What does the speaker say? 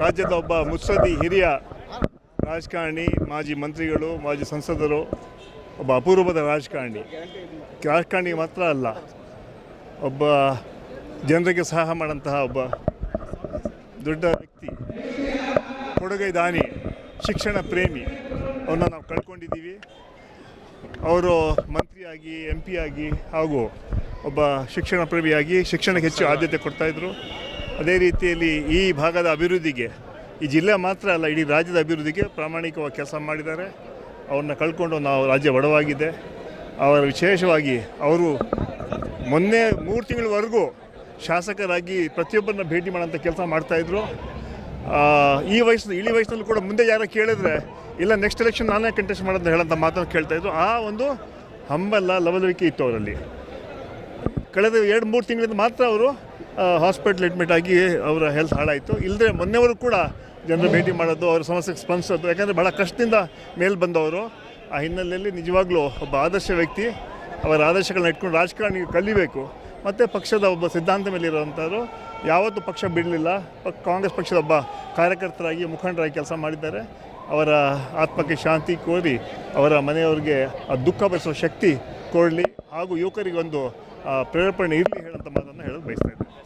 ರಾಜ್ಯದ ಒಬ್ಬ ಮುತ್ಸದಿ ಹಿರಿಯ ರಾಜಕಾರಣಿ, ಮಾಜಿ ಮಂತ್ರಿಗಳು, ಮಾಜಿ ಸಂಸದರು, ಒಬ್ಬ ಅಪೂರ್ವದ ರಾಜಕಾರಣಿ. ರಾಜಕಾರಣಿ ಮಾತ್ರ ಅಲ್ಲ, ಒಬ್ಬ ಜನರಿಗೆ ಸಹಾಯ ಮಾಡಂತಹ ಒಬ್ಬ ದೊಡ್ಡ ವ್ಯಕ್ತಿ, ಕೊಡುಗೈ ದಾನಿ, ಶಿಕ್ಷಣ ಪ್ರೇಮಿ. ಅವನ್ನ ನಾವು ಕಳ್ಕೊಂಡಿದ್ದೀವಿ. ಅವರು ಮಂತ್ರಿಯಾಗಿ ಎಂ ಪಿ ಆಗಿ ಹಾಗೂ ಒಬ್ಬ ಶಿಕ್ಷಣ ಪ್ರೇಮಿಯಾಗಿ ಶಿಕ್ಷಣಕ್ಕೆ ಹೆಚ್ಚು ಆದ್ಯತೆ ಕೊಡ್ತಾಯಿದ್ರು ಅದೇ ರೀತಿಯಲ್ಲಿ ಈ ಭಾಗದ ಅಭಿವೃದ್ಧಿಗೆ, ಈ ಜಿಲ್ಲೆ ಮಾತ್ರ ಅಲ್ಲ, ಇಡೀ ರಾಜ್ಯದ ಅಭಿವೃದ್ಧಿಗೆ ಪ್ರಾಮಾಣಿಕವಾಗಿ ಕೆಲಸ ಮಾಡಿದ್ದಾರೆ. ಅವ್ರನ್ನ ಕಳ್ಕೊಂಡು ನಾವು ರಾಜ್ಯ ಬಡವಾಗಿದೆ. ಅವರ ವಿಶೇಷವಾಗಿ ಅವರು ಮೊನ್ನೆ ಮೂರು ತಿಂಗಳವರೆಗೂ ಶಾಸಕರಾಗಿ ಪ್ರತಿಯೊಬ್ಬರನ್ನ ಭೇಟಿ ಮಾಡೋಂಥ ಕೆಲಸ ಮಾಡ್ತಾಯಿದ್ರು ಈ ವಯಸ್ಸು ಇಳಿ ವಯಸ್ಸಿನಲ್ಲಿ ಕೂಡ ಮುಂದೆ ಯಾರೋ ಕೇಳಿದ್ರೆ, ಇಲ್ಲ ನೆಕ್ಸ್ಟ್ ಎಲೆಕ್ಷನ್ ನಾನೇ ಕಂಟೆಸ್ಟ್ ಮಾಡೋದು ಹೇಳೋಂಥ ಮಾತನ್ನು ಕೇಳ್ತಾಯಿದ್ರು ಆ ಒಂದು ಹಂಬಲ್ಲ ಲವಲವಿಕೆ ಇತ್ತು ಅವರಲ್ಲಿ. ಕಳೆದ ಎರಡು ಮೂರು ತಿಂಗಳಿಂದ ಮಾತ್ರ ಅವರು ಹಾಸ್ಪಿಟ್ಲ್ ಅಡ್ಮಿಟ್ ಆಗಿ ಅವರ ಹೆಲ್ತ್ ಹಾಳಾಯಿತು. ಇಲ್ಲದೆ ಮೊನ್ನೆವರು ಕೂಡ ಜನರು ಭೇಟಿ ಮಾಡೋದು ಅವರ ಸಮಸ್ಯೆಗೆ ಸ್ಪಂದಿಸೋದು ಯಾಕಂದರೆ ಭಾಳ ಕಷ್ಟದಿಂದ ಮೇಲೆ ಬಂದವರು. ಆ ಹಿನ್ನೆಲೆಯಲ್ಲಿ ನಿಜವಾಗ್ಲೂ ಒಬ್ಬ ಆದರ್ಶ ವ್ಯಕ್ತಿ ಅವರ ಆದರ್ಶಗಳನ್ನ ಇಟ್ಕೊಂಡು ರಾಜಕಾರಣಿಗೆ ಕಲಿಬೇಕು. ಮತ್ತು ಪಕ್ಷದ ಒಬ್ಬ ಸಿದ್ಧಾಂತ ಮೇಲೆ ಇರುವಂಥವ್ರು ಯಾವತ್ತೂ ಪಕ್ಷ ಬಿಡಲಿಲ್ಲ. ಕಾಂಗ್ರೆಸ್ ಪಕ್ಷದ ಒಬ್ಬ ಕಾರ್ಯಕರ್ತರಾಗಿ ಮುಖಂಡರಾಗಿ ಕೆಲಸ ಮಾಡಿದ್ದಾರೆ. ಅವರ ಆತ್ಮಕ್ಕೆ ಶಾಂತಿ ಕೋರಿ ಅವರ ಮನೆಯವರಿಗೆ ಆ ದುಃಖ ಭರಿಸುವ ಶಕ್ತಿ ಕೊಡಲಿ. ಹಾಗೂ ಯುವಕರಿಗೆ ಒಂದು ಆ, ಪ್ರೇರೇಪಣೆ ಇರಲಿ ಹೇಳೋಂಥ ಮಾತನ್ನು ಹೇಳೋದು ಬಯಸ್ತಾ ಇದ್ದೀನಿ.